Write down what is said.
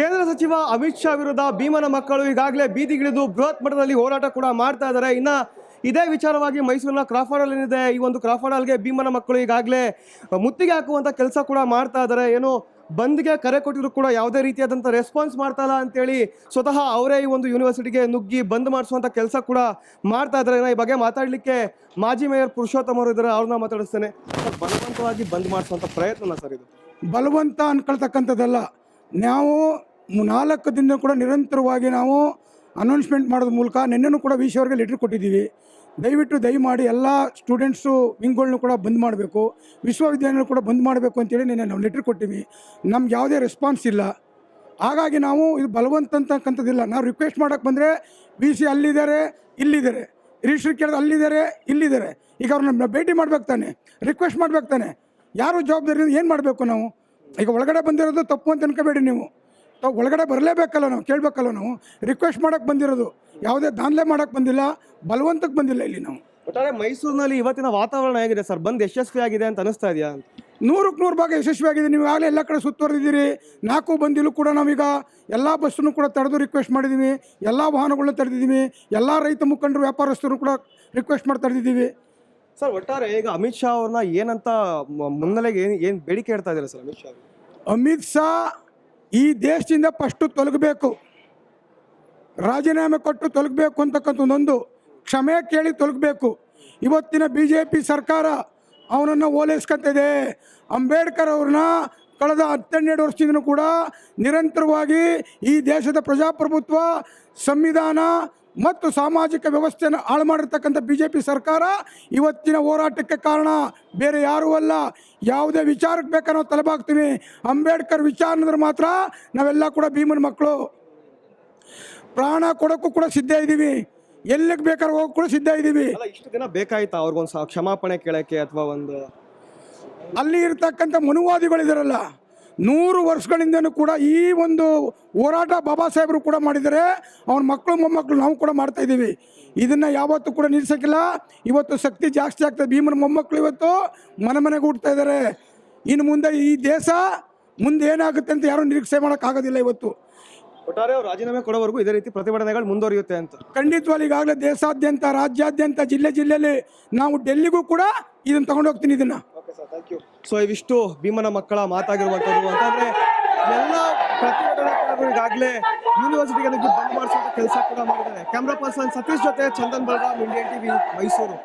ಕೇಂದ್ರ ಸಚಿವ ಅಮಿತ್ ಶಾ ವಿರುದ್ಧ ಭೀಮನ ಮಕ್ಕಳು ಈಗಾಗಲೇ ಬೀದಿಗಿಳಿದು ಬೃಹತ್ ಮಟ್ಟದಲ್ಲಿ ಹೋರಾಟ ಕೂಡ ಮಾಡ್ತಾ ಇದ್ದಾರೆ. ಇನ್ನ ಇದೇ ವಿಚಾರವಾಗಿ ಮೈಸೂರಿನ ಕ್ರಾಫರ್ಡ್ ಹಾಲ್ ಏನಿದೆ ಈ ಒಂದು ಕ್ರಾಫರ್ಡ್ ಹಾಲ್ಗೆ ಭೀಮನ ಮಕ್ಕಳು ಈಗಾಗಲೇ ಮುತ್ತಿಗೆ ಹಾಕುವಂತ ಕೆಲಸ ಕೂಡ ಮಾಡ್ತಾ ಇದ್ದಾರೆ. ಏನು ಬಂದ್ಗೆ ಕರೆ ಕೊಟ್ಟಿದ್ರು ಕೂಡ ಯಾವುದೇ ರೀತಿಯಾದಂಥ ರೆಸ್ಪಾನ್ಸ್ ಮಾಡ್ತಾ ಇಲ್ಲ ಅಂತೇಳಿ ಸ್ವತಃ ಅವರೇ ಈ ಒಂದು ಯೂನಿವರ್ಸಿಟಿಗೆ ನುಗ್ಗಿ ಬಂದ್ ಮಾಡಿಸುವಂಥ ಕೆಲಸ ಕೂಡ ಮಾಡ್ತಾ ಇದ್ದಾರೆ. ಈ ಬಗ್ಗೆ ಮಾತಾಡಲಿಕ್ಕೆ ಮಾಜಿ ಮೇಯರ್ ಪುರುಷೋತ್ತಮ ಅವರು ಇದ್ದಾರೆ. ಅವ್ರನ್ನ ಮಾತಾಡಿಸ್ತೇನೆ. ಬಲವಂತವಾಗಿ ಬಂದ್ ಮಾಡಿಸುವಂಥ ಪ್ರಯತ್ನ ಸರ್ ಇದು. ಬಲವಂತ ಅನ್ಕೊಳ್ತಕ್ಕಂಥದ್ದಲ್ಲ. ನಾವು ನಾಲ್ಕು ದಿನ ಕೂಡ ನಿರಂತರವಾಗಿ ನಾವು ಅನೌನ್ಸ್ಮೆಂಟ್ ಮಾಡೋದ್ರ ಮೂಲಕ ನಿನ್ನೆನೂ ಕೂಡ ವಿ ಸಿ ಲೆಟರ್ ಲೆಟ್ರ್ ಕೊಟ್ಟಿದ್ದೀವಿ. ದಯವಿಟ್ಟು ದಯಮಾಡಿ ಎಲ್ಲ ಸ್ಟೂಡೆಂಟ್ಸು ವಿಂಗ್ಗಳ್ನು ಕೂಡ ಬಂದ್ ಮಾಡಬೇಕು. ವಿಶ್ವವಿದ್ಯಾಲಯ ಕೂಡ ಬಂದ್ ಮಾಡಬೇಕು ಅಂತೇಳಿ ನಿನ್ನೆ ನಾವು ಲೆಟ್ರ್ ಕೊಟ್ಟಿವಿ. ನಮ್ಗೆ ಯಾವುದೇ ರೆಸ್ಪಾನ್ಸ್ ಇಲ್ಲ. ಹಾಗಾಗಿ ನಾವು ಇದು ಬಲವಂತ ಅಂತಕ್ಕಂಥದ್ದಿಲ್ಲ. ನಾವು ರಿಕ್ವೆಸ್ಟ್ ಮಾಡೋಕ್ಕೆ ಬಂದರೆ ವಿ ಸಿ ಅಲ್ಲಿದ್ದಾರೆ, ಇಲ್ಲಿದ್ದಾರೆ. ರಿಜಿಸ್ಟ್ರಿ ಕೇಳಿದ್ರೆ ಅಲ್ಲಿದ್ದಾರೆ, ಇಲ್ಲಿದ್ದಾರೆ. ಈಗ ಅವ್ರನ್ನ ಭೇಟಿ ಮಾಡ್ಬೇಕು ತಾನೆ. ರಿಕ್ವೆಸ್ಟ್ ಮಾಡ್ಬೇಕು ತಾನೆ. ಯಾರು ಜವಾಬ್ದಾರಿ ಏನು ಮಾಡಬೇಕು ನಾವು? ಈಗ ಒಳಗಡೆ ಬಂದಿರೋದು ತಪ್ಪು ಅಂತ ಅನ್ಕೋಬೇಡಿ ನೀವು. ತಾವು ಒಳಗಡೆ ಬರಲೇಬೇಕಲ್ಲ ನಾವು ಕೇಳಬೇಕಲ್ಲ ನಾವು. ರಿಕ್ವೆಸ್ಟ್ ಮಾಡೋಕ್ಕೆ ಬಂದಿರೋದು. ಯಾವುದೇ ದಾನ್ಲೆ ಮಾಡೋಕ್ಕೆ ಬಂದಿಲ್ಲ ಬಲವಂತಕ್ಕೆ ಬಂದಿಲ್ಲ ಇಲ್ಲಿ ನಾವು. ಒಟ್ಟಾರೆ ಮೈಸೂರಿನಲ್ಲಿ ಇವತ್ತಿನ ವಾತಾವರಣ ಹೇಗಿದೆ ಸರ್? ಬಂದು ಯಶಸ್ವಿ ಆಗಿದೆ ಅಂತ ಅನಿಸ್ತಾ ಇದೆಯಾ ಅಂತ? ನೂರಕ್ಕೆ ನೂರು ಭಾಗ ಯಶಸ್ವಿಯಾಗಿದೆ ನೀವು ಆಗಲೇ ಎಲ್ಲ ಕಡೆ ಸುತ್ತುವರೆದಿದ್ದೀರಿ. ನಾಲ್ಕು ಬಂದಿಲ್ಲೂ ಕೂಡ ನಾವೀಗ ಎಲ್ಲ ಬಸ್ಸನ್ನು ಕೂಡ ತಡೆದು ರಿಕ್ವೆಸ್ಟ್ ಮಾಡಿದ್ದೀವಿ. ಎಲ್ಲ ವಾಹನಗಳನ್ನ ತಡೆದಿದ್ದೀವಿ. ಎಲ್ಲ ರೈತ ಮುಖಂಡರು ವ್ಯಾಪಾರಸ್ಥರು ಕೂಡ ರಿಕ್ವೆಸ್ಟ್ ಮಾಡಿ ತಡೆದಿದ್ದೀವಿ ಸರ್ ಒಟ್ಟಾರೆ ಈಗ ಅಮಿತ್ ಶಾ ಅವ್ರನ್ನ ಏನಂತ ಮುನ್ನೆಲೆಗೆ ಏನು ಏನು ಬೇಡಿಕೆ ಇಡ್ತಾ ಇದ್ದಾರೆ ಸರ್ ಅಮಿತ್ ಶಾ ಅಮಿತ್ ಶಾ ಈ ದೇಶದಿಂದ ಫಸ್ಟು ತೊಲಗಬೇಕು. ರಾಜೀನಾಮೆ ಕೊಟ್ಟು ತೊಲಗಬೇಕು ಅಂತಕ್ಕಂಥದ್ದೊಂದು ಕ್ಷಮೆ ಕೇಳಿ ತೊಲಗಬೇಕು. ಇವತ್ತಿನ ಬಿ ಜೆ ಪಿ ಸರ್ಕಾರ ಅವನನ್ನು ಓಲೈಸ್ಕೊತಿದೆ. ಅಂಬೇಡ್ಕರ್ ಅವ್ರನ್ನ ಕಳೆದ ಹತ್ತೆರಡು ವರ್ಷದಿಂದ ಕೂಡ ನಿರಂತರವಾಗಿ ಈ ದೇಶದ ಪ್ರಜಾಪ್ರಭುತ್ವ, ಸಂವಿಧಾನ ಮತ್ತು ಸಾಮಾಜಿಕ ವ್ಯವಸ್ಥೆಯನ್ನು ಹಾಳು ಮಾಡಿರ್ತಕ್ಕಂಥ ಬಿ ಜೆ ಪಿ ಸರ್ಕಾರ ಇವತ್ತಿನ ಹೋರಾಟಕ್ಕೆ ಕಾರಣ ಬೇರೆ ಯಾರೂ ಅಲ್ಲ. ಯಾವುದೇ ವಿಚಾರಕ್ಕೆ ಬೇಕಾದ್ರೆ ನಾವು ತಲೆಬಾಗ್ತೀವಿ. ಅಂಬೇಡ್ಕರ್ ವಿಚಾರ ಅಂದ್ರೆ ಮಾತ್ರ ನಾವೆಲ್ಲ ಕೂಡ ಭೀಮನ ಮಕ್ಕಳು. ಪ್ರಾಣ ಕೊಡೋಕ್ಕೂ ಕೂಡ ಸಿದ್ಧ ಇದ್ದೀವಿ. ಎಲ್ಲಿಗೆ ಬೇಕಾದ್ರೆ ಹೋಗಕ್ಕೆ ಕೂಡ ಸಿದ್ಧ ಇದ್ದೀವಿ. ಇಷ್ಟು ದಿನ ಬೇಕಾಯ್ತಾ ಅವ್ರಿಗೊಂದು ಕ್ಷಮಾಪಣೆ ಕೇಳೋಕ್ಕೆ ಅಥವಾ ಒಂದು ಅಲ್ಲಿ ಇರ್ತಕ್ಕಂಥ ಮನುವಾದಿಗಳಿದಾರಲ್ಲ ನೂರು ವರ್ಷಗಳಿಂದನೂ ಕೂಡ ಈ ಒಂದು ಹೋರಾಟ ಬಾಬಾ ಸಾಹೇಬರು ಕೂಡ ಮಾಡಿದ್ದಾರೆ ಅವ್ರ ಮಕ್ಕಳು ಮೊಮ್ಮಕ್ಕಳು ನಾವು ಕೂಡ ಮಾಡ್ತಾ ಇದ್ದೀವಿ. ಇದನ್ನು ಯಾವತ್ತೂ ಕೂಡ ನಿಲ್ಲಿಸೋಕ್ಕಿಲ್ಲ. ಇವತ್ತು ಶಕ್ತಿ ಜಾಸ್ತಿ ಆಗ್ತದೆ. ಭೀಮನ ಮೊಮ್ಮಕ್ಕಳು ಇವತ್ತು ಮನೆ ಮನೆಗೆ ಹುಡ್ತಾ ಇದ್ದಾರೆ. ಇನ್ನು ಮುಂದೆ ಈ ದೇಶ ಮುಂದೆ ಏನಾಗುತ್ತೆ ಅಂತ ಯಾರೂ ನಿರೀಕ್ಷೆ ಮಾಡೋಕ್ಕಾಗೋದಿಲ್ಲ ಇವತ್ತು. ಒಟ್ಟಾರೆ ಅವರು ರಾಜೀನಾಮೆ ಕೊಡೋವರೆಗೂ ಇದೇ ರೀತಿ ಪ್ರತಿಭಟನೆಗಳು ಮುಂದುವರಿಯುತ್ತೆ ಅಂತ. ಖಂಡಿತವಾಗಿ ಈಗಾಗಲೇ ದೇಶಾದ್ಯಂತ ರಾಜ್ಯಾದ್ಯಂತ ಜಿಲ್ಲೆ ಜಿಲ್ಲೆಯಲ್ಲಿ ನಾವು ಡೆಲ್ಲಿಗೂ ಕೂಡ ಇದನ್ನು ತಗೊಂಡೋಗ್ತೀನಿ ಇದನ್ನು. ಸೊ ಇವಿಷ್ಟು ಭೀಮನ ಮಕ್ಕಳ ಮಾತಾಗಿರುವಂತದ್ದು ಅಂತಂದ್ರೆ, ಎಲ್ಲ ಪ್ರತಿಭಟನಾಕಾರರು ಈಗಾಗಲೇ ಯೂನಿವರ್ಸಿಟಿಗೆ ಬಂದ್ ಮಾಡಿಸುವಂತ ಕೆಲಸ ಕೂಡ ಮಾಡಿದ್ದಾರೆ. ಕ್ಯಾಮ್ರಾ ಪರ್ಸನ್ ಸತೀಶ್ ಜೊತೆ ಚಂದನ್ ಬಲರಾಮ್ ಇಂಡಿಯನ್ ಟಿವಿ ಮೈಸೂರು